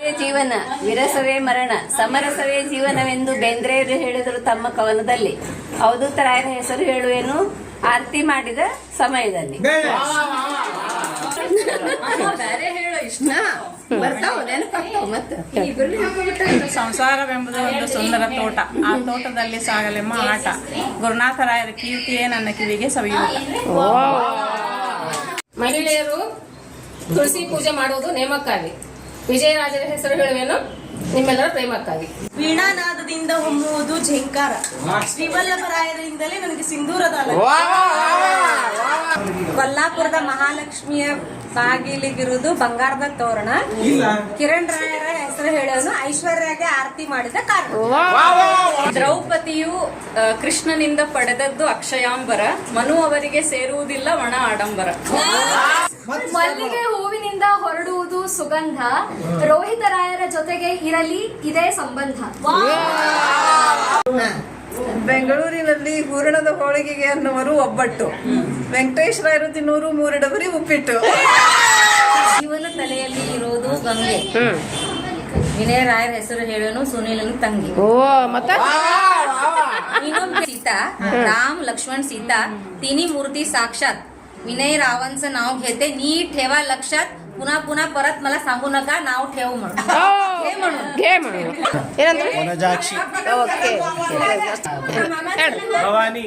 ಜೀವನ ವಿರಸವೇ ಮರಣ ಸಮರಸವೇ ಜೀವನವೆಂದು ಬೇಂದ್ರೆಯವರು ಹೇಳಿದರು ತಮ್ಮ ಕವನದಲ್ಲಿ. ಅವಧೂತರಾಯರ ಹೆಸರು ಹೇಳುವೇನು? ಆರ್ತಿ ಮಾಡಿದ ಸಮಯದಲ್ಲಿ. ಸಂಸಾರವೆಂಬುದು ಒಂದು ಸುಂದರ ತೋಟ. ಆ ತೋಟದಲ್ಲಿ ಸಾಗಲೆಮ್ಮ ಆಟ. ಗುರುನಾಥರಾಯರ ಕೀರ್ತಿಯೇ ನನ್ನ ಕಿವಿಗೆ ಸವಿಯುವುದು. ಮಹಿಳೆಯರು ತುಳಸಿ ಪೂಜೆ ಮಾಡುವುದು ನೇಮಕ್ಕಾಗಿ. ವಿಜಯರಾಜರ ಹೆಸರು ಹೇಳುವೆನು ನಿಮ್ಮೆಲ್ಲರ ಪ್ರೇಮಕ್ಕಾಗಿ. ವೀಣಾನಾದದಿಂದ ಹೊಮ್ಮುವುದು ಝಂಕಾರ ಶ್ರೀವಲ್ಲಭರಾಯರಿಂದಲೇ ನನಗೆ ಸಿಂಧೂರದ. ಕೊಲ್ಲಾಪುರದ ಮಹಾಲಕ್ಷ್ಮಿಯ ಬಾಗಿಲಿಗಿರುವುದು ಬಂಗಾರದ ತೋರಣ. ಕಿರಣ್ ರಾಯರ ಹೆಸರು ಹೇಳೋನು ಐಶ್ವರ್ಯಗೆ ಆರತಿ ಮಾಡಿದ ಕಾರಣ. ದ್ರೌಪದಿಯು ಕೃಷ್ಣನಿಂದ ಪಡೆದದ್ದು ಅಕ್ಷಯಾಂಬರ. ಮನು ಅವರಿಗೆ ಸೇರುವುದಿಲ್ಲ ಒಣ ಆಡಂಬರ. ಮಲ್ಲಿಗೆ ಹೂವಿನಿಂದ ಹೊರಡುವುದು ಸುಗಂಧ ರೋಹಿತ ರಾಯರ ಜೊತೆಗೆ ಇರಲಿ ಇದೇ ಸಂಬಂಧ. ಬೆಂಗಳೂರಿನಲ್ಲಿ ಹೂರಣದ ಹೋಳಿಗೆಗೆ ಅನ್ನುವರು ಒಬ್ಬಟ್ಟು. ವೆಂಕಟೇಶ್ ರಾಯರು ಮೂರು ಮೂರಡವರಿ ಉಪ್ಪಿಟ್ಟು. ಜೀವನ ತಲೆಯಲ್ಲಿ ಇರೋದು ಗಂಗೆ. ವಿನಯ ರಾಯರ ಹೆಸರು ಹೇಳೋನು ಸುನೀಲನ ತಂಗಿ. ಸೀತಾ ರಾಮ್ ಲಕ್ಷ್ಮಣ್ ಸೀತಾ ತಿನಿ ಮೂರ್ತಿ ಸಾಕ್ಷಾತ್. विनय रावांचं नाव घेते नीट ठेवा लक्षात पुन्हा पुन्हा परत मला सांगू नका नाव ठेव म्हणून हे म्हणून ವನಜಾಕ್ಷಿ ಭವಾನಿ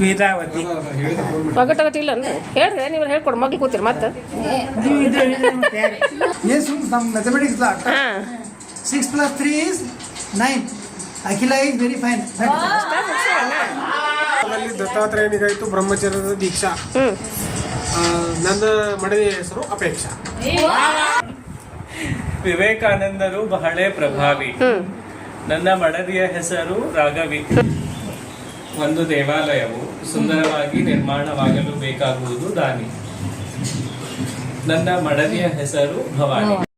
ವೀರಾವತಿ ಒಗಟಗಟ್ಟಿಲ್ಲ ಹೇಳ್ರಿ ನೀವು ಹೇಳ್ಕೊಡು ಮಗ್ಳು ಕೂತಿರಿ ಮತ್ತೆ Yes, some mathematics class. Six plus three is nine. Akila is very fine. ಅಲ್ಲಿ ದತ್ತಾತ್ರೇಯನಿಗಾಯ್ತು ಬ್ರಹ್ಮಚರ್ಯದ ದೀಕ್ಷಾ. ನನ್ನ ಮಡದಿಯ ಹೆಸರು ಅಪೇಕ್ಷಾ. ವಿವೇಕಾನಂದರು ಬಹಳ ಪ್ರಭಾವಿ. ನನ್ನ ಮಡದಿಯ ಹೆಸರು ರಾಘವಿ. ಒಂದು ದೇವಾಲಯವು ಸುಂದರವಾಗಿ ನಿರ್ಮಾಣವಾಗಲು ಬೇಕಾಗುವುದು ದಾನಿ. ನನ್ನ ಮಡದಿಯ ಹೆಸರು ಭವಾನಿ.